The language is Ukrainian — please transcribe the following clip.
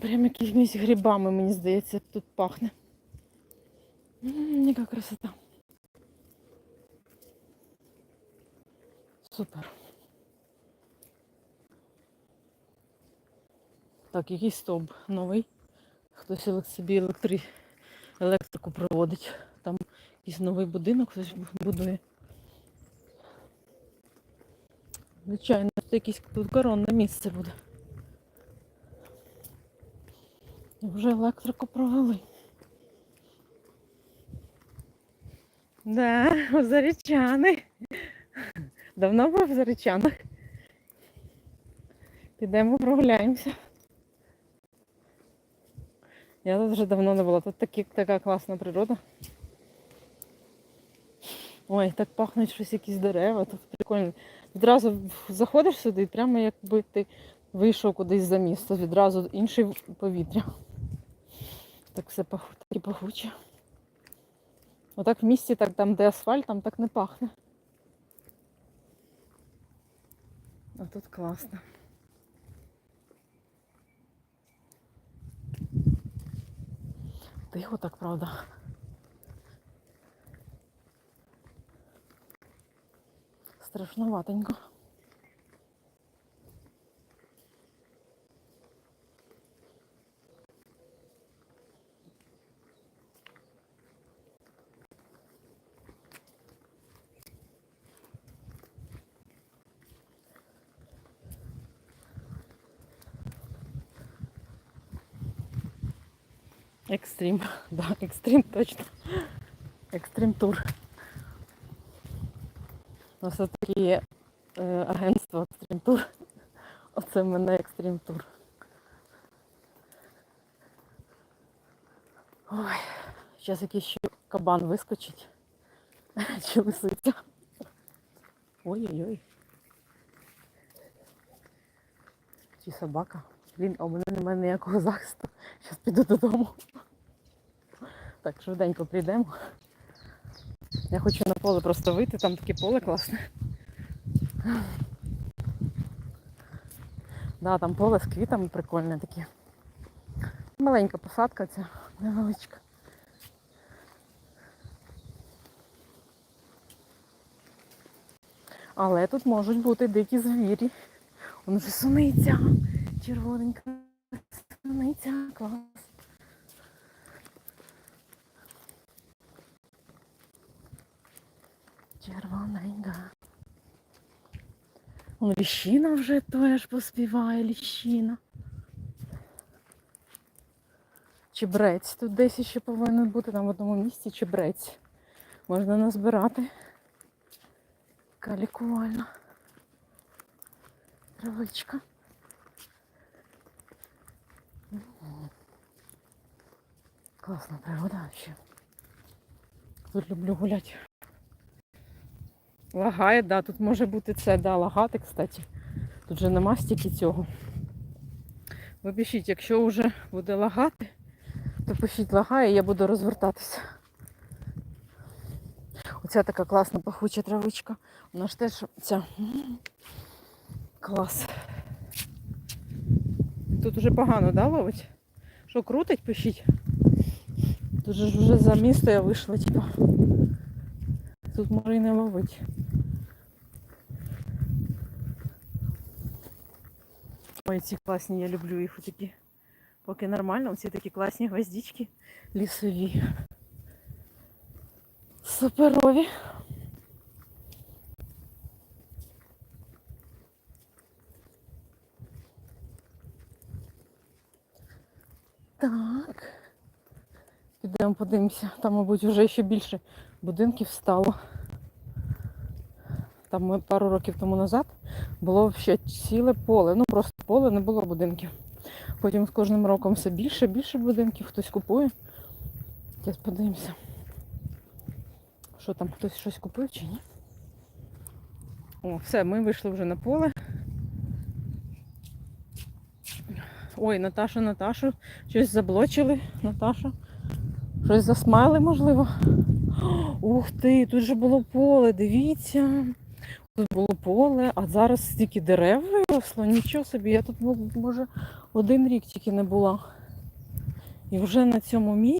Прям якимись грибами, мені здається, тут пахне. Яка красота. Супер. Так, якийсь стовп новий. Хтось собі електри... електрику проводить. Там якийсь новий будинок хтось будує. Звичайно, це якесь тут коронне місце буде. Вже електрику провели. Да, Зарічани. Давно був в Зарічанах. Підемо прогуляємося. Я тут вже давно не була. Тут такі, така класна природа. Ой, так пахнуть щось якісь дерева, тут прикольно. Відразу заходиш сюди, і прямо якби ти вийшов кудись за місто, відразу інше повітря. Так все паху, таке пахуче. Отак в місті, так там, де асфальт, там так не пахне. А тут класно. Тихо так, правда. Страшноватенько. Екстрім, да, екстрім точно. Екстрім тур. У нас таке є е, агентство Екстрім Тур. Оце в мене Екстрім Тур. Ой, зараз якийсь ще кабан вискочить. Чи лисиця. Ой-ой-ой. Чи собака. Блін, а у мене немає ніякого захисту. Зараз піду додому. Так, швиденько прийдемо. Я хочу на поле просто вийти, там таке поле класне. Да, там поле з квітами прикольне таке. Маленька посадка ця, невеличка. Але тут можуть бути дикі звірі. Вон вже суниця. Червоненька суниця. Клас. Червоненька. Вон ліщина вже теж поспіває ліщина. Чебрець. Тут десь ще повинен бути там в одному місці чебрець. Можна назбирати. Така лікувальна. Травичка. Класна природа ще. Тут люблю гуляти. Лагає, да, тут може бути це, да, лагати, кстати. Тут же нема стільки цього. Ви пишіть, якщо вже буде лагати, то пишіть лагає, я буду розвертатися. Оця така класна пахуча травичка. Вона ж теж ця. Клас. Тут уже погано, да, ловить? Що крутить, пишіть. Тут же ж вже за місто я вийшла, типа. Тут може і не ловить. Ой, ці класні, я люблю їх такі. Поки нормально, оці такі класні гвоздички лісові. Суперові. Так. Підемо подивимося. Там, мабуть, вже ще більше будинків стало. Там пару років тому назад було ще ціле поле. Ну просто поле, не було будинків. Потім з кожним роком все більше, більше будинків, хтось купує. Зараз подивимося. Що там, хтось щось купив чи ні? О, все, ми вийшли вже на поле. Ой, Наташа, Наташу, щось заблочили, Наташа. Щось засмайли, можливо. Ух ти, тут же було поле, дивіться. Тут було поле, а зараз стільки дерев виросло, нічого собі. Я тут, може, один рік тільки не була. І вже на цьому місці.